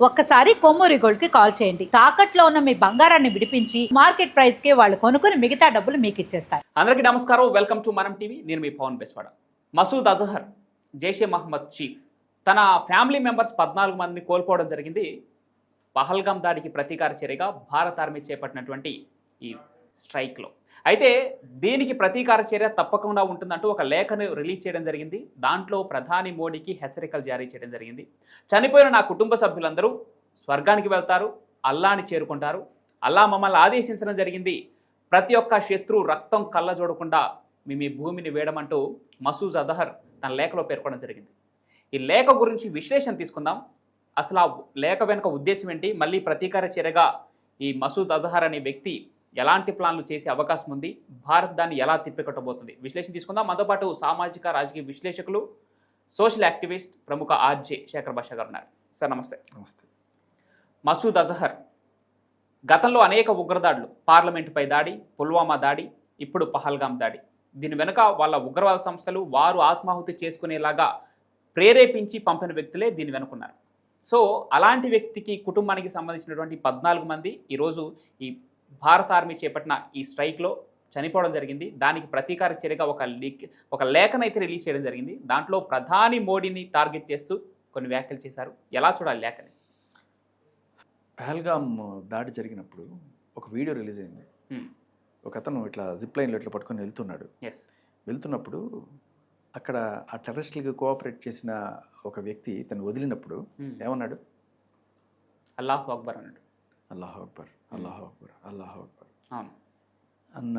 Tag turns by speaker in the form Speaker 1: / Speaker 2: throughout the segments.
Speaker 1: ఒక్కసారి కొమ్మూరి గోల్డ్కి కాల్ చేయండి. తాకట్లో ఉన్న మీ బంగారాన్ని విడిపించి మార్కెట్ ప్రైస్కి వాళ్ళు కొనుక్కుని మిగతా డబ్బులు మీకు ఇచ్చేస్తారు.
Speaker 2: అందరికీ నమస్కారం. Welcome to Manam TV. నేను మీ పవన్ బెస్వాడ. మసూద్ అజహర్ జైషే మహమ్మద్ చీఫ్ తన ఫ్యామిలీ మెంబర్స్ పద్నాలుగు మందిని కోల్పోవడం జరిగింది. పహల్గాం దాడికి ప్రతీకార చర్యగా భారత ఆర్మీ చేపట్టినటువంటి ఈ స్ట్రైక్లో. అయితే దీనికి ప్రతీకార చర్య తప్పకుండా ఉంటుందంటూ ఒక లేఖను రిలీజ్ చేయడం జరిగింది. దాంట్లో ప్రధాని మోడీకి హెచ్చరికలు జారీ చేయడం జరిగింది. చనిపోయిన నా కుటుంబ సభ్యులందరూ స్వర్గానికి వెళ్తారు అల్లాని చేరుకుంటారు. అల్లా మమ్మల్ని ఆదేశించడం జరిగింది. ప్రతి ఒక్క శత్రు రక్తం కళ్ళ చూడకుండా మీ మీ భూమిని వేయడమంటూ మసూజ్ అదహర్ తన లేఖలో పేర్కొనడం జరిగింది. ఈ లేఖ గురించి విశ్లేషణ తీసుకుందాం. అసలు ఆ లేఖ వెనుక ఉద్దేశం ఏంటి? మళ్ళీ ప్రతీకార చర్యగా ఈ మసూద్ అజహర్ అనే వ్యక్తి ఎలాంటి ప్లాన్లు చేసే అవకాశం ఉంది? భారత్ దాన్ని ఎలా తిప్పికొట్టబోతుంది? విశ్లేషణ తీసుకుందాం. మనతో పాటు సామాజిక రాజకీయ విశ్లేషకులు సోషల్ యాక్టివిస్ట్ ప్రముఖ ఆర్జే శేఖర్ భాష గారు ఉన్నారు. సార్ నమస్తే.
Speaker 3: నమస్తే.
Speaker 2: మసూద్ అజహర్ గతంలో అనేక ఉగ్రదాడులు పార్లమెంటుపై దాడి పుల్వామా దాడి ఇప్పుడు పహల్గాం దాడి. దీని వెనుక వాళ్ళ ఉగ్రవాద సంస్థలు వారు ఆత్మాహుతి చేసుకునేలాగా ప్రేరేపించి పంపిన వ్యక్తులే దీని వెనుకున్నారు. సో అలాంటి వ్యక్తికి కుటుంబానికి సంబంధించినటువంటి పద్నాలుగు మంది ఈరోజు ఈ భారత ఆర్మీ చేపట్టిన ఈ స్ట్రైక్లో చనిపోవడం జరిగింది. దానికి ప్రతీకార చర్యగా ఒక లీక్ ఒక లేఖనైతే రిలీజ్ చేయడం జరిగింది. దాంట్లో ప్రధాని మోడీని టార్గెట్ చేస్తూ కొన్ని వ్యాఖ్యలు చేశారు. ఎలా చూడాలి లేఖని?
Speaker 3: పహల్గామ్ దాడి జరిగినప్పుడు ఒక వీడియో రిలీజ్ అయింది. ఒక అతను ఇట్లా జిప్ లైన్లో ఇట్లా పట్టుకొని వెళ్తున్నాడు.
Speaker 2: ఎస్
Speaker 3: వెళ్తున్నప్పుడు అక్కడ ఆ టెర్రరిస్టులకి కోఆపరేట్ చేసిన ఒక వ్యక్తి తను వదిలినప్పుడు ఏమన్నాడు?
Speaker 2: అల్లాహ్ అక్బర్ అన్నాడు.
Speaker 3: అల్లాహ్ అక్బర్ అల్లాహ్ అక్బర్. అన్న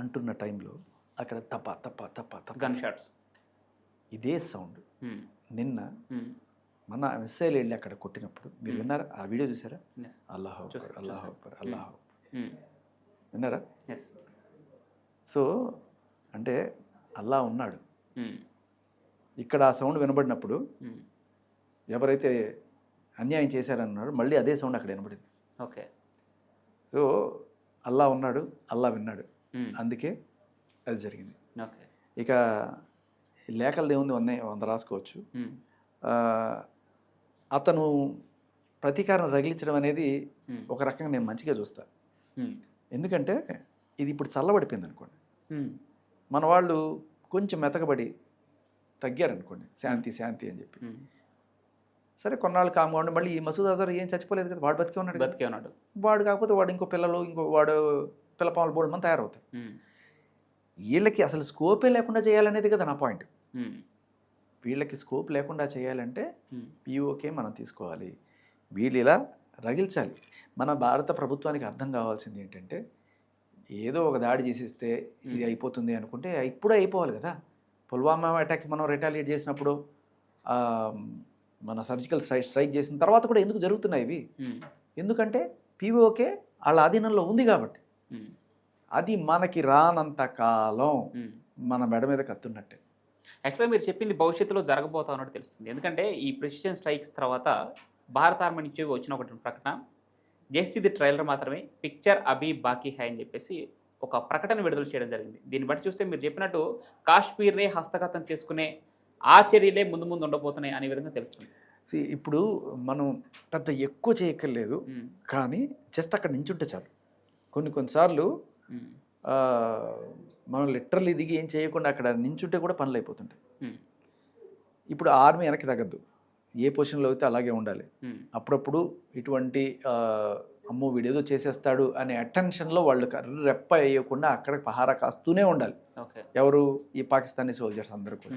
Speaker 3: అంటున్న టైంలో అక్కడ తప్ప తప్ప తప్ప తప్ప
Speaker 2: గన్ షాట్స్
Speaker 3: ఇదే సౌండ్. నిన్న మన మిస్సైల్ వెళ్ళి అక్కడ కొట్టినప్పుడు మీరు విన్నారా? ఆ వీడియో చూసారా? అల్లాహ్ అక్బర్ అల్లాహ్. అక్బర్ అల్లాహ్ విన్నారా? సో అంటే అల్లా ఉన్నాడు. ఇక్కడ ఆ సౌండ్ వినబడినప్పుడు ఎవరైతే అన్యాయం చేశారన్నాడు మళ్ళీ అదే సౌండ్ అక్కడ వినబడింది.
Speaker 2: ఓకే
Speaker 3: సో అల్లా ఉన్నాడు అల్లా విన్నాడు. అందుకే అది జరిగింది. ఇక ఈ లేఖలది ఏముంది వంద వంద రాసుకోవచ్చు. అతను ప్రతీకారం రగిలించడం అనేది ఒక రకంగా నేను మంచిగా చూస్తా. ఎందుకంటే ఇది ఇప్పుడు చల్లబడిపోయింది అనుకోండి. మన వాళ్ళు కొంచెం మెతకబడి తగ్గారనుకోండి. శాంతి శాంతి అని చెప్పి. సరే కొన్నాళ్ళు కామ్గా ఉండి. మళ్ళీ ఈ మసూద్ అజర్ ఏం చచ్చిపోలేదు కదా వాడు బతికే ఉన్నాడు.
Speaker 2: బతికే ఉన్నాడు.
Speaker 3: వాడు కాకపోతే వాడు ఇంకో పిల్లలు ఇంకో వాడు పిల్లపాములు బోల్డ్ మంది తయారవుతారు వీళ్ళకి అసలు స్కోపే లేకుండా చేయాలనేది కదా నా పాయింట్ వీళ్ళకి స్కోప్ లేకుండా చేయాలంటే పిఓకే మనం తీసుకోవాలి. వీళ్ళు ఇలా రగిల్చాలి. మన భారత ప్రభుత్వానికి అర్థం కావాల్సింది ఏంటంటే ఏదో ఒక దాడి చేసేస్తే ఇది. అయిపోతుంది అనుకుంటే ఇప్పుడే అయిపోవాలి కదా. పుల్వామా అటాక్ మనం రిటాలియేట్ చేసినప్పుడు మన సర్జికల్ స్ట్రైక్ స్ట్రైక్ చేసిన తర్వాత కూడా ఎందుకు జరుగుతున్నాయి ఇవి? ఎందుకంటే పిఓకే వాళ్ళ ఆధీనంలో ఉంది కాబట్టి. అది మనకి రానంత కాలం మన మెడ మీద కత్తున్నట్టే.
Speaker 2: యాక్చువల్గా మీరు చెప్పింది భవిష్యత్తులో జరగబోతా ఉన్నట్టు తెలుస్తుంది. ఎందుకంటే ఈ ప్రెసిడెంట్ స్ట్రైక్స్ తర్వాత భారత ఆర్మీ నుంచి వచ్చిన ఒకటి ప్రకటన. జస్ట్ ఇది ట్రైలర్ మాత్రమే. పిక్చర్ అబీ బాకీ హై అని చెప్పేసి ఒక ప్రకటన విడుదల చేయడం జరిగింది. దీన్ని బట్టి చూస్తే మీరు చెప్పినట్టు కాశ్మీర్నే హస్తగతం చేసుకునే ఆ చర్యలే ముందు ముందు ఉండబోతున్నాయి అనే విధంగా తెలుస్తుంది.
Speaker 3: ఇప్పుడు మనం పెద్ద ఎక్కువ చేయక్కర్లేదు కానీ జస్ట్ అక్కడ నించుంటే చాలు. కొన్ని కొన్నిసార్లు మనం లిటరల్లీ దిగి ఏం చేయకుండా అక్కడ నించుంటే కూడా పనులు అయిపోతుంటాయి. ఇప్పుడు ఆర్మీ వెనక్కి తగ్గద్దు. ఏ పొజిషన్లో అయితే అలాగే ఉండాలి. అప్పుడప్పుడు ఇటువంటి అమ్మో వీడేదో చేసేస్తాడు అనే అటెన్షన్లో వాళ్ళు రెప్ప వేయకుండా అక్కడ పహారా కాస్తూనే ఉండాలి. ఎవరు? ఈ పాకిస్తానీ సోల్జర్స్ అందరూ కూడా.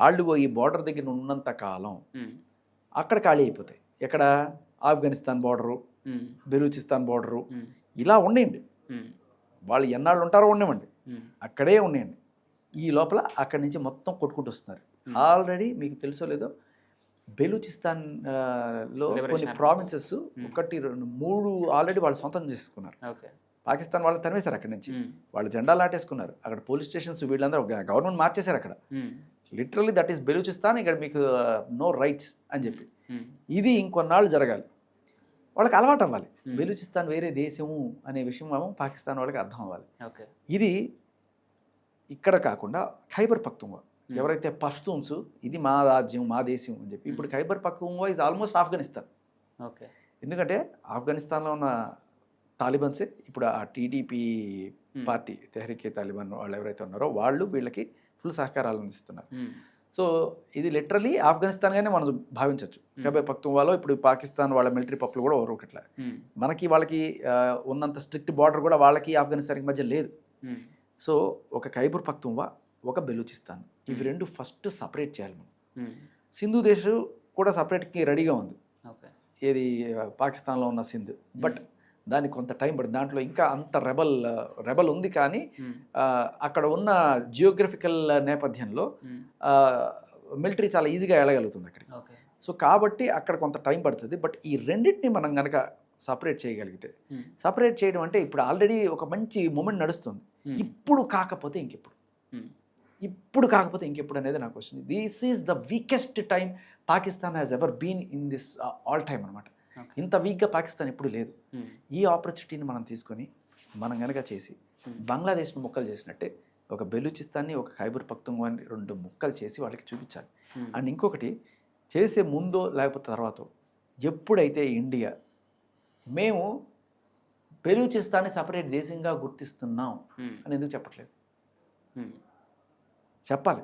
Speaker 3: వాళ్ళు ఈ బార్డర్ దగ్గర ఉన్నంత కాలం అక్కడ ఖాళీ అయిపోతాయి. ఎక్కడ? ఆఫ్ఘనిస్తాన్ బార్డరు బెలూచిస్తాన్ బార్డరు ఇలా ఉండేయండి. వాళ్ళు ఎన్నాళ్ళు ఉంటారో ఉండేవండి అక్కడే ఉండేయండి. ఈ లోపల అక్కడి నుంచి మొత్తం కొట్టుకుంటూ వస్తున్నారు. ఆల్రెడీ మీకు తెలుసో లేదో
Speaker 2: బెలూచిస్తాన్లో
Speaker 3: కొన్ని. ప్రావిన్సెస్ ఒకటి రెండు మూడు ఆల్రెడీ వాళ్ళు సొంతం చేసుకున్నారు. పాకిస్తాన్ వాళ్ళని తరిమేశారు అక్కడి నుంచి. వాళ్ళు జెండాలు నాటేసుకున్నారు. అక్కడ పోలీస్ స్టేషన్స్ వీళ్ళందరూ గవర్నమెంట్ మార్చేశారు అక్కడ.
Speaker 2: Um,
Speaker 3: literally that is Balochistan ఇక్కడ మీకు నో రైట్స్ అని చెప్పి.
Speaker 2: ఉమ్,
Speaker 3: ఇది ఇంకొన్నాళ్ళు జరగాలి. వాళ్ళకి అలవాటు అవ్వాలి.
Speaker 2: Hmm.
Speaker 3: బెలూచిస్తాన్ వేరే దేశము అనే విషయం ఏమో పాకిస్తాన్ వాళ్ళకి అర్థం అవ్వాలి.
Speaker 2: ఓకే.
Speaker 3: ఇది ఇక్కడ కాకుండా ఖైబర్ పక్తుంగా ఎవరైతే పష్తూన్స్ ఇది మా రాజ్యం మా దేశం అని చెప్పి ఇప్పుడు Khyber Pakhtunkhwa is almost Afghanistan
Speaker 2: okay.
Speaker 3: ఎందుకంటే ఆఫ్ఘనిస్తాన్లో ఉన్న తాలిబన్సే ఇప్పుడు ఆ టీడీపీ పార్టీ తెహరీకే తాలిబాన్ వాళ్ళు ఎవరైతే ఉన్నారో వాళ్ళు వీళ్ళకి ఫుల్ సహకారాలు అందిస్తున్నారు. సో ఇది లిటరలీ ఆఫ్ఘనిస్తాన్గానే మనం భావించవచ్చు ఖైబర్ పఖ్తుంవాలో ఇప్పుడు పాకిస్తాన్ వాళ్ళ మిలిటరీ పప్పులు కూడా ఒకట్లా. మనకి వాళ్ళకి ఉన్నంత స్ట్రిక్ట్ బార్డర్ కూడా వాళ్ళకి ఆఫ్ఘనిస్తాన్కి మధ్య లేదు. సో ఒక ఖైబర్ పఖ్తుంవా ఒక బెలూచిస్తాన్ ఇవి రెండు ఫస్ట్ సపరేట్ చేయాలి మనం. సింధు దేశం కూడా సపరేట్కి రెడీగా ఉంది. ఏది పాకిస్తాన్లో ఉన్న సింధు. బట్ దానికి కొంత టైం పడుతుంది. దాంట్లో ఇంకా అంత రెబల్ రెబల్ ఉంది కానీ అక్కడ ఉన్న జియోగ్రఫికల్ నేపథ్యంలో మిలిటరీ చాలా ఈజీగా వెళ్ళగలుగుతుంది అక్కడికి. సో కాబట్టి అక్కడ కొంత టైం పడుతుంది. బట్ ఈ రెండింటిని మనం కనుక సపరేట్ చేయగలిగితే సపరేట్ చేయడం అంటే ఇప్పుడు ఆల్రెడీ ఒక మంచి మూమెంట్ నడుస్తుంది. ఇప్పుడు కాకపోతే ఇంకెప్పుడు? ఇప్పుడు కాకపోతే ఇంకెప్పుడు అనేది నాకు వస్తుంది this is the weakest time Pakistan has ever been in this all time అనమాట. ఇంత వీక్గా పాకిస్తాన్ ఎప్పుడు లేదు. ఈ ఆపర్చునిటీని మనం తీసుకొని మనం కనుక చేసి బంగ్లాదేశ్ని ముక్కలు చేసినట్టే ఒక బెలూచిస్తాన్ని ఒక ఖైబర్ పఖ్తుంగ్వాని రెండు ముక్కలు చేసి వాళ్ళకి చూపించాలి. అండ్ ఇంకొకటి చేసే ముందో లేకపోతే తర్వాత ఎప్పుడైతే ఇండియా మేము బెలూచిస్తాన్ని సపరేట్ దేశంగా గుర్తిస్తున్నాం అని ఎందుకు చెప్పట్లేదు? చెప్పాలి.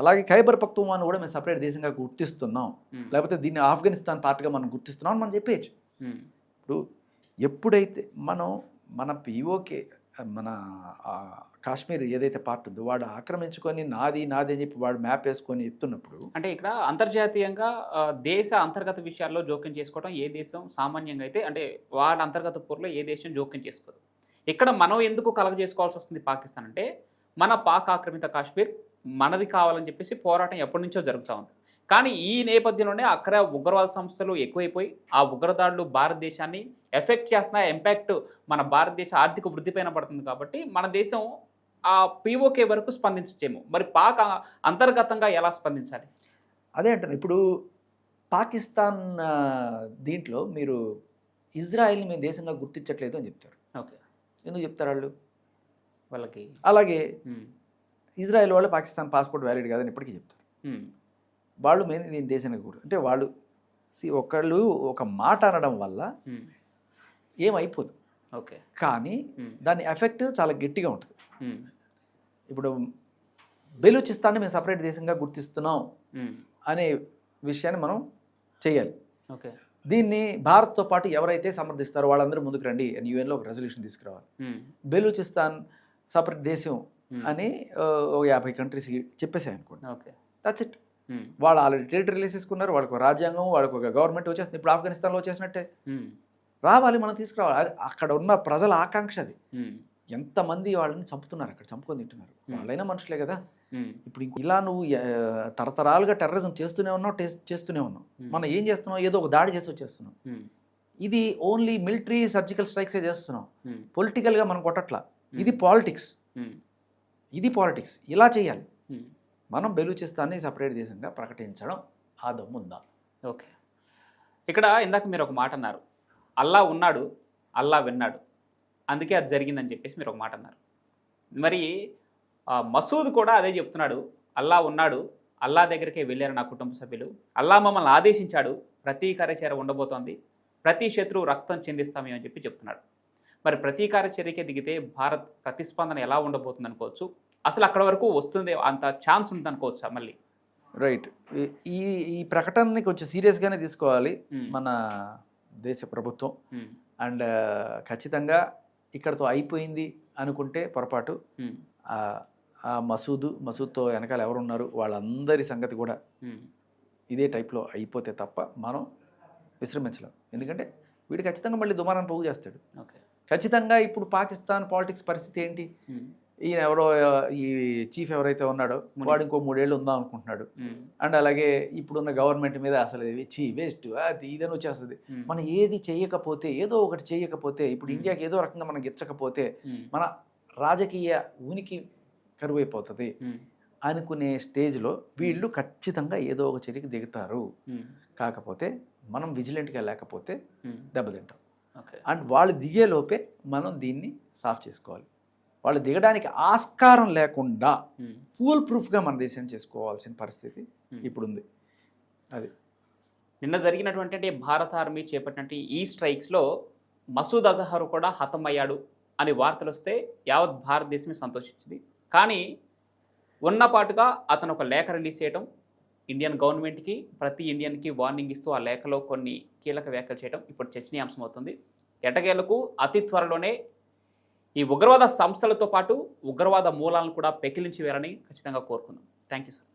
Speaker 3: అలాగే ఖైబర్ పఖ్తుంవాన్ని కూడా మేము సపరేట్ దేశంగా గుర్తిస్తున్నాం. లేకపోతే దీన్ని ఆఫ్ఘనిస్తాన్ పార్ట్గా మనం గుర్తిస్తున్నాం అని మనం చెప్పేయచ్చు. ఇప్పుడు ఎప్పుడైతే మనం మన పిఓకే మన కాశ్మీర్ ఏదైతే పార్ట్ ఉందో వాడు ఆక్రమించుకొని నాది నాది అని చెప్పి వాడు మ్యాప్ వేసుకొని ఎత్తున్నప్పుడు
Speaker 2: అంటే ఇక్కడ అంతర్జాతీయంగా దేశ అంతర్గత విషయాల్లో జోక్యం చేసుకోవడం ఏ దేశం సామాన్యంగా అయితే అంటే వాడి అంతర్గత పూర్లో ఏ దేశం జోక్యం చేసుకోదు. ఇక్కడ మనం ఎందుకు కలగ చేసుకోవాల్సి వస్తుంది పాకిస్తాన్ అంటే మన పాక్ ఆక్రమిత కాశ్మీర్ మనది కావాలని చెప్పేసి పోరాటం ఎప్పటి నుంచో జరుగుతూ ఉంది. కానీ ఈ నేపథ్యంలోనే అక్కడ ఉగ్రవాద సంస్థలు ఎక్కువైపోయి ఆ ఉగ్రదాడులు భారతదేశాన్ని ఎఫెక్ట్ చేస్తున్న ఇంపాక్ట్ మన భారతదేశ ఆర్థిక వృద్ధిపైన పడుతుంది కాబట్టి మన దేశం ఆ పీఓకే వరకు స్పందించచ్చేమో. మరి పాక్ అంతర్గతంగా ఎలా స్పందించాలి?
Speaker 3: అదే అంటారు ఇప్పుడు పాకిస్తాన్ దీంట్లో మీరు ఇజ్రాయెల్ని మేము దేశంగా గుర్తించట్లేదు అని చెప్తారు.
Speaker 2: ఓకే.
Speaker 3: ఎందుకు చెప్తారు వాళ్ళు?
Speaker 2: వాళ్ళకి
Speaker 3: అలాగే ఇజ్రాయెల్ వాళ్ళు పాకిస్తాన్ పాస్పోర్ట్ వ్యాలిడ్ కాదని ఇప్పటికీ చెప్తారు. వాళ్ళు మేము దీని దేశానికి కూడా అంటే వాళ్ళు ఒకళ్ళు ఒక మాట అనడం వల్ల ఏమైపోదు.
Speaker 2: ఓకే.
Speaker 3: కానీ దాని ఎఫెక్ట్ చాలా గట్టిగా ఉంటుంది. ఇప్పుడు బెలూచిస్తాన్ని మేము సపరేట్ దేశంగా గుర్తిస్తున్నాం అనే విషయాన్ని మనం చేయాలి.
Speaker 2: ఓకే.
Speaker 3: దీన్ని భారత్తో పాటు ఎవరైతే సమర్థిస్తారో వాళ్ళందరూ ముందుకు రండి అని యూఎన్లో ఒక రెజల్యూషన్ తీసుకురావాలి. బెలూచిస్తాన్ సపరేట్ దేశం అని ఆ, ఒక యాభై కంట్రీస్ చెప్పేసాయి అనుకోండి.
Speaker 2: ఓకే
Speaker 3: దట్స్ ఇట్ వాళ్ళు ఆల్రెడీ టెరిటరీ రిలీజ్ చేసుకున్నారు వాళ్ళకి రాజ్యాంగం వాళ్ళకి ఒక గవర్నమెంట్ వచ్చేస్తుంది. ఇప్పుడు ఆఫ్ఘనిస్తాన్లో వచ్చేసినట్టే.
Speaker 2: ఉమ్,
Speaker 3: రావాలి మనం తీసుకురావాలి. అది అక్కడ ఉన్న ప్రజల ఆకాంక్ష అది. ఎంతమంది వాళ్ళని చంపుతున్నారు అక్కడ చంపుకొని తింటున్నారు.
Speaker 2: Hmm.
Speaker 3: వాళ్ళైనా మనుషులే కదా. ఇప్పుడు ఇలా నువ్వు తరతరాలుగా టెర్రరిజం చేస్తూనే ఉన్నావు టేస్ట్ చేస్తూనే ఉన్నావు.
Speaker 2: Hmm.
Speaker 3: మనం ఏం చేస్తున్నావు? ఏదో ఒక దాడి చేసి వచ్చేస్తున్నాం ఇది ఓన్లీ మిలిటరీ సర్జికల్ స్ట్రైక్సే చేస్తున్నాం పొలిటికల్గా మనం కొట్టట్లా. ఇది పాలిటిక్స్ ఇది పాలిటిక్స్ ఇలా చేయాలి.
Speaker 2: ఉమ్,
Speaker 3: మనం బెలూచిస్తాన్ని సపరేట్ దేశంగా ప్రకటించడం ఆ దమ్ముందా
Speaker 2: ఓకే. ఇక్కడ ఇందాక మీరు ఒక మాట అన్నారు. అల్లా ఉన్నాడు అల్లా విన్నాడు. అందుకే అది జరిగిందని చెప్పేసి మీరు ఒక మాట అన్నారు. మరి మసూద్ కూడా అదే చెప్తున్నాడు. అల్లా ఉన్నాడు అల్లా దగ్గరికే వెళ్ళారు నా కుటుంబ సభ్యులు. అల్లా మమ్మల్ని ఆదేశించాడు. ప్రతీకార చర్య ఉండబోతోంది. ప్రతి శత్రువు రక్తం చెందిస్తామే అని చెప్పి చెప్తున్నాడు. మరి ప్రతీకార చర్యకే దిగితే భారత్ ప్రతిస్పందన ఎలా ఉండబోతుంది అనుకోవచ్చు? అసలు అక్కడ వరకు వస్తుంది అంత ఛాన్స్ ఉంది అనుకోవచ్చా మళ్ళీ?
Speaker 3: రైట్. ఈ ఈ ప్రకటనని కొంచెం సీరియస్గానే తీసుకోవాలి మన దేశ ప్రభుత్వం. అండ్ ఖచ్చితంగా ఇక్కడతో అయిపోయింది అనుకుంటే పొరపాటు. ఆ మసూదు మసూద్తో వెనకాల ఎవరున్నారు? వాళ్ళందరి సంగతి కూడా ఇదే టైప్లో అయిపోతే తప్ప మనం విశ్రమించలేం. ఎందుకంటే వీడు ఖచ్చితంగా మళ్ళీ దుమారాన్ని పోగు చేస్తాడు.
Speaker 2: ఓకే.
Speaker 3: ఖచ్చితంగా ఇప్పుడు పాకిస్తాన్ పాలిటిక్స్ పరిస్థితి ఏంటి? ఈయన ఎవరో ఈ చీఫ్ ఎవరైతే ఉన్నాడో. వాడు ఇంకో మూడేళ్ళు ఉందాం అనుకుంటున్నాడు. అండ్ అలాగే ఇప్పుడున్న గవర్నమెంట్ మీద అసలు చీ వేస్ట్ అది ఇదని వచ్చేస్తుంది. మనం ఏది చేయకపోతే ఏదో ఒకటి చేయకపోతే ఇప్పుడు. ఇండియాకి ఏదో రకంగా మనం గెచ్చకపోతే మన రాజకీయ ఉనికి కరువైపోతుంది అనుకునే స్టేజ్లో వీళ్ళు ఖచ్చితంగా ఏదో ఒక చర్యకి దిగుతారు. కాకపోతే మనం విజిలెంట్గా లేకపోతే దెబ్బతింటాం. అండ్ వాళ్ళు దిగే లోపే మనం దీన్ని సాఫ్ చేసుకోవాలి. వాళ్ళు దిగడానికి ఆస్కారం లేకుండా
Speaker 2: ఉమ్,
Speaker 3: ఫుల్ ప్రూఫ్గా మన దేశం చేసుకోవాల్సిన పరిస్థితి
Speaker 2: ఉమ్.
Speaker 3: ఇప్పుడుంది. అది.
Speaker 2: నిన్న జరిగినటువంటి అంటే భారత ఆర్మీ చేపట్టినటువంటి ఈ స్ట్రైక్స్లో మసూద్ అజహర్ కూడా హతమయ్యాడు అని వార్తలు వస్తే యావత్ భారతదేశమే సంతోషించింది. కానీ ఉన్నపాటుగా అతను ఒక లేఖ రిలీజ్ చేయడం ఇండియన్ గవర్నమెంట్కి ప్రతి ఇండియన్కి వార్నింగ్ ఇస్తూ ఆ లేఖలో కొన్ని కీలక వ్యాఖ్యలు చేయడం ఇప్పుడు చర్చనీయాంశం అవుతుంది ఎటగేళ్ళకు అతి త్వరలోనే ఈ ఉగ్రవాద సంస్థలతో పాటు ఉగ్రవాద మూలాలను కూడా పెకిలించి వేయాలని ఖచ్చితంగా కోరుకుందాం. Thank you sir.